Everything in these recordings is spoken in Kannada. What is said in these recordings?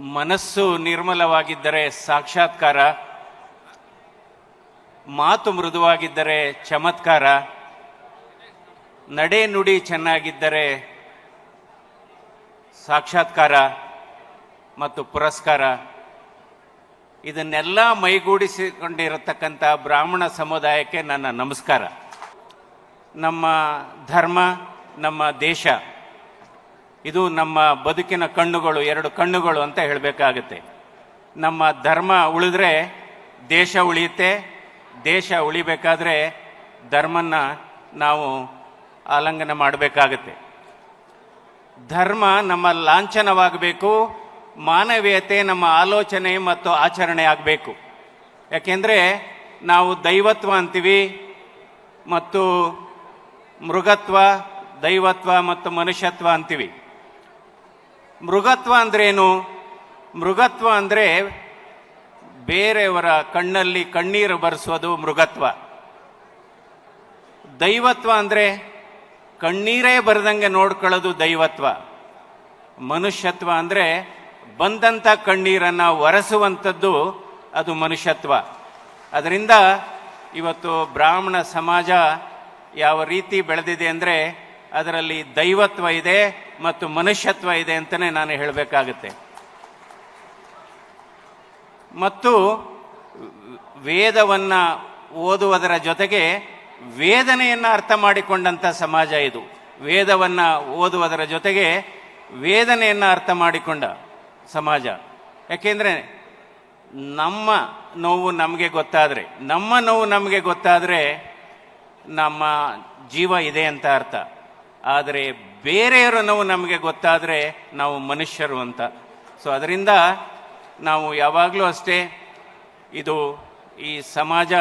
ಮನಸ್ಸು ನಿರ್ಮಲವಾಗಿದ್ದರೆ ಸಾಕ್ಷಾತ್ಕಾರ, ಮಾತು ಮೃದುವಾಗಿದ್ದರೆ ಚಮತ್ಕಾರ, ನಡೆ ನುಡಿ ಚೆನ್ನಾಗಿದ್ದರೆ ಸಾಕ್ಷಾತ್ಕಾರ ಮತ್ತು ಪುರಸ್ಕಾರ. ಇದನ್ನೆಲ್ಲ ಮೈಗೂಡಿಸಿಕೊಂಡಿರತಕ್ಕಂಥ ಬ್ರಾಹ್ಮಣ ಸಮುದಾಯಕ್ಕೆ ನನ್ನ ನಮಸ್ಕಾರ. ನಮ್ಮ ಧರ್ಮ, ನಮ್ಮ ದೇಶ ಇದು ನಮ್ಮ ಬದುಕಿನ ಕಣ್ಣುಗಳು, ಎರಡು ಕಣ್ಣುಗಳು ಅಂತ ಹೇಳಬೇಕಾಗುತ್ತೆ. ನಮ್ಮ ಧರ್ಮ ಉಳಿದ್ರೆ ದೇಶ ಉಳಿಯುತ್ತೆ. ದೇಶ ಉಳಿಬೇಕಾದ್ರೆ ಧರ್ಮನ ನಾವು ಆಲಂಘನೆ ಮಾಡಬೇಕಾಗತ್ತೆ. ಧರ್ಮ ನಮ್ಮ ಲಾಂಛನವಾಗಬೇಕು, ಮಾನವೀಯತೆ ನಮ್ಮ ಆಲೋಚನೆ ಮತ್ತು ಆಚರಣೆ ಆಗಬೇಕು. ಯಾಕೆಂದರೆ ನಾವು ದೈವತ್ವ ಅಂತೀವಿ ಮತ್ತು ಮೃಗತ್ವ, ದೈವತ್ವ ಮತ್ತು ಮನುಷ್ಯತ್ವ ಅಂತೀವಿ. ಮೃಗತ್ವ ಅಂದ್ರೇನು? ಮೃಗತ್ವ ಅಂದರೆ ಬೇರೆಯವರ ಕಣ್ಣಲ್ಲಿ ಕಣ್ಣೀರು ಬರೆಸೋದು ಮೃಗತ್ವ. ದೈವತ್ವ ಅಂದರೆ ಕಣ್ಣೀರೇ ಬರೆದಂಗೆ ನೋಡ್ಕೊಳ್ಳೋದು ದೈವತ್ವ. ಮನುಷ್ಯತ್ವ ಅಂದರೆ ಬಂದಂಥ ಕಣ್ಣೀರನ್ನು ಒರೆಸುವಂಥದ್ದು ಅದು ಮನುಷ್ಯತ್ವ. ಅದರಿಂದ ಇವತ್ತು ಬ್ರಾಹ್ಮಣ ಸಮಾಜ ಯಾವ ರೀತಿ ಬೆಳೆದಿದೆ ಅಂದರೆ ಅದರಲ್ಲಿ ದೈವತ್ವ ಇದೆ ಮತ್ತು ಮನುಷ್ಯತ್ವ ಇದೆ ಅಂತಲೇ ನಾನು ಹೇಳಬೇಕಾಗುತ್ತೆ. ಮತ್ತು ವೇದವನ್ನು ಓದುವುದರ ಜೊತೆಗೆ ವೇದನೆಯನ್ನು ಅರ್ಥ ಮಾಡಿಕೊಂಡಂಥ ಸಮಾಜ ಇದು. ವೇದವನ್ನು ಓದುವುದರ ಜೊತೆಗೆ ವೇದನೆಯನ್ನು ಅರ್ಥ ಮಾಡಿಕೊಂಡ ಸಮಾಜ. ಯಾಕೆಂದರೆ ನಮ್ಮ ನೋವು ನಮಗೆ ಗೊತ್ತಾದರೆ, ನಮ್ಮ ನೋವು ನಮಗೆ ಗೊತ್ತಾದರೆ ನಮ್ಮ ಜೀವ ಇದೆ ಅಂತ ಅರ್ಥ. ಆದರೆ ಬೇರೆಯವರ ನೋವು ನಮಗೆ ಗೊತ್ತಾದರೆ ನಾವು ಮನುಷ್ಯರು ಅಂತ. ಸೊ ಅದರಿಂದ ನಾವು ಯಾವಾಗಲೂ ಅಷ್ಟೇ ಇದು ಈ ಸಮಾಜ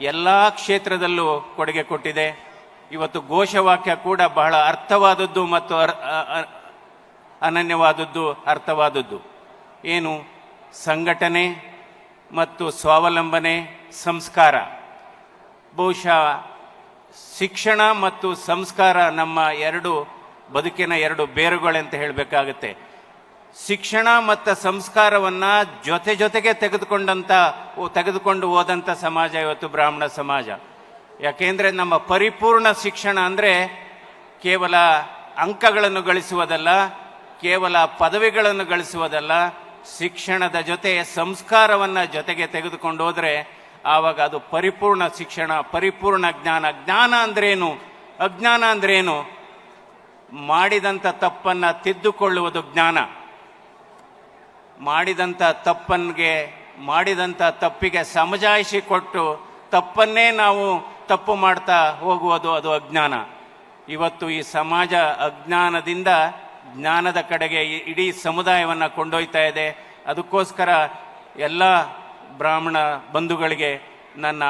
ಎಲ್ಲ ಕ್ಷೇತ್ರದಲ್ಲೂ ಕೊಡುಗೆ ಕೊಟ್ಟಿದೆ. ಇವತ್ತು ಘೋಷವಾಕ್ಯ ಕೂಡ ಬಹಳ ಅರ್ಥವಾದದ್ದು ಮತ್ತು ಅನನ್ಯವಾದದ್ದು, ಅರ್ಥವಾದದ್ದು. ಏನು? ಸಂಘಟನೆ ಮತ್ತು ಸ್ವಾವಲಂಬನೆ, ಸಂಸ್ಕಾರ. ಬಹುಶಃ ಶಿಕ್ಷಣ ಮತ್ತು ಸಂಸ್ಕಾರ ನಮ್ಮ ಎರಡು ಬದುಕಿನ ಎರಡು ಬೇರುಗಳಂತ ಹೇಳಬೇಕಾಗುತ್ತೆ. ಶಿಕ್ಷಣ ಮತ್ತು ಸಂಸ್ಕಾರವನ್ನು ಜೊತೆ ಜೊತೆಗೆ ತೆಗೆದುಕೊಂಡಂಥ ತೆಗೆದುಕೊಂಡು ಹೋದಂಥ ಸಮಾಜ ಇವತ್ತು ಬ್ರಾಹ್ಮಣ ಸಮಾಜ. ಯಾಕೆಂದರೆ ನಮ್ಮ ಪರಿಪೂರ್ಣ ಶಿಕ್ಷಣ ಅಂದರೆ ಕೇವಲ ಅಂಕಗಳನ್ನು ಗಳಿಸುವುದಲ್ಲ, ಕೇವಲ ಪದವಿಗಳನ್ನು ಗಳಿಸುವುದಲ್ಲ, ಶಿಕ್ಷಣದ ಜೊತೆ ಸಂಸ್ಕಾರವನ್ನು ಜೊತೆಗೆ ತೆಗೆದುಕೊಂಡು ಆವಾಗ ಅದು ಪರಿಪೂರ್ಣ ಶಿಕ್ಷಣ, ಪರಿಪೂರ್ಣ ಜ್ಞಾನ. ಜ್ಞಾನ ಅಂದ್ರೇನು? ಅಜ್ಞಾನ ಅಂದ್ರೇನು? ಮಾಡಿದಂಥ ತಪ್ಪನ್ನು ತಿದ್ದುಕೊಳ್ಳುವುದು ಜ್ಞಾನ. ಮಾಡಿದಂಥ ತಪ್ಪನ್ಗೆ ಮಾಡಿದಂಥ ತಪ್ಪಿಗೆ ಸಮಜಾಯಿಸಿ ಕೊಟ್ಟು ತಪ್ಪನ್ನೇ ನಾವು ತಪ್ಪು ಮಾಡ್ತಾ ಹೋಗುವುದು ಅದು ಅಜ್ಞಾನ. ಇವತ್ತು ಈ ಸಮಾಜ ಅಜ್ಞಾನದಿಂದ ಜ್ಞಾನದ ಕಡೆಗೆ ಇಡೀ ಸಮುದಾಯವನ್ನು ಕೊಂಡೊಯ್ತಾ ಇದೆ. ಅದಕ್ಕೋಸ್ಕರ ಎಲ್ಲ ಬ್ರಾಹ್ಮಣ ಬಂಧುಗಳಿಗೆ ನನ್ನ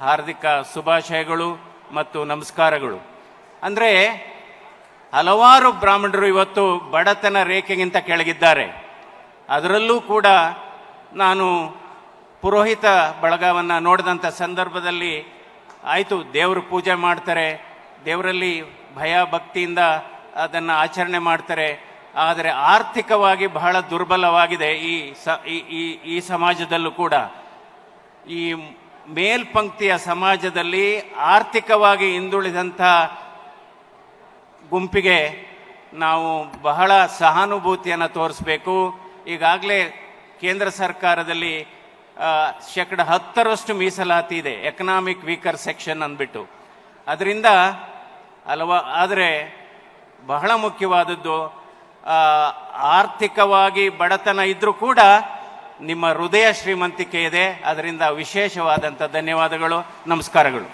ಹಾರ್ದಿಕ ಶುಭಾಶಯಗಳು ಮತ್ತು ನಮಸ್ಕಾರಗಳು. ಅಂದರೆ, ಹಲವಾರು ಬ್ರಾಹ್ಮಣರು ಇವತ್ತು ಬಡತನ ರೇಖೆಗಿಂತ ಕೆಳಗಿದ್ದಾರೆ. ಅದರಲ್ಲೂ ಕೂಡ ನಾನು ಪುರೋಹಿತ ಬಳಗವನ್ನು ನೋಡಿದಂಥ ಸಂದರ್ಭದಲ್ಲಿ ಆಯಿತು, ದೇವರು ಪೂಜೆ ಮಾಡ್ತಾರೆ, ದೇವರಲ್ಲಿ ಭಯ ಭಕ್ತಿಯಿಂದ ಅದನ್ನು ಆಚರಣೆ ಮಾಡ್ತಾರೆ. ಆದರೆ ಆರ್ಥಿಕವಾಗಿ ಬಹಳ ದುರ್ಬಲವಾಗಿದೆ ಈ ಸ ಈ- ಈ ಸಮಾಜದಲ್ಲೂ ಕೂಡ. ಈ ಮೇಲ್ಪಂಕ್ತಿಯ ಸಮಾಜದಲ್ಲಿ ಆರ್ಥಿಕವಾಗಿ ಹಿಂದುಳಿದಂಥ ಗುಂಪಿಗೆ ನಾವು ಬಹಳ ಸಹಾನುಭೂತಿಯನ್ನು ತೋರಿಸಬೇಕು. ಈಗಾಗಲೇ ಕೇಂದ್ರ ಸರ್ಕಾರದಲ್ಲಿ ಶೇಕಡ ಹತ್ತರಷ್ಟು ಮೀಸಲಾತಿ ಇದೆ ಎಕನಾಮಿಕ್ ವೀಕರ್ ಸೆಕ್ಷನ್ ಅಂದ್ಬಿಟ್ಟು. ಅದರಿಂದ ಹಲವ ಆದರೆ ಬಹಳ ಮುಖ್ಯವಾದದ್ದು ಆರ್ಥಿಕವಾಗಿ ಬಡತನ ಇದ್ದರೂ ಕೂಡ ನಿಮ್ಮ ಹೃದಯ ಶ್ರೀಮಂತಿಕೆ ಇದೆ. ಅದರಿಂದ ವಿಶೇಷವಾದಂಥ ಧನ್ಯವಾದಗಳು. ನಮಸ್ಕಾರಗಳು.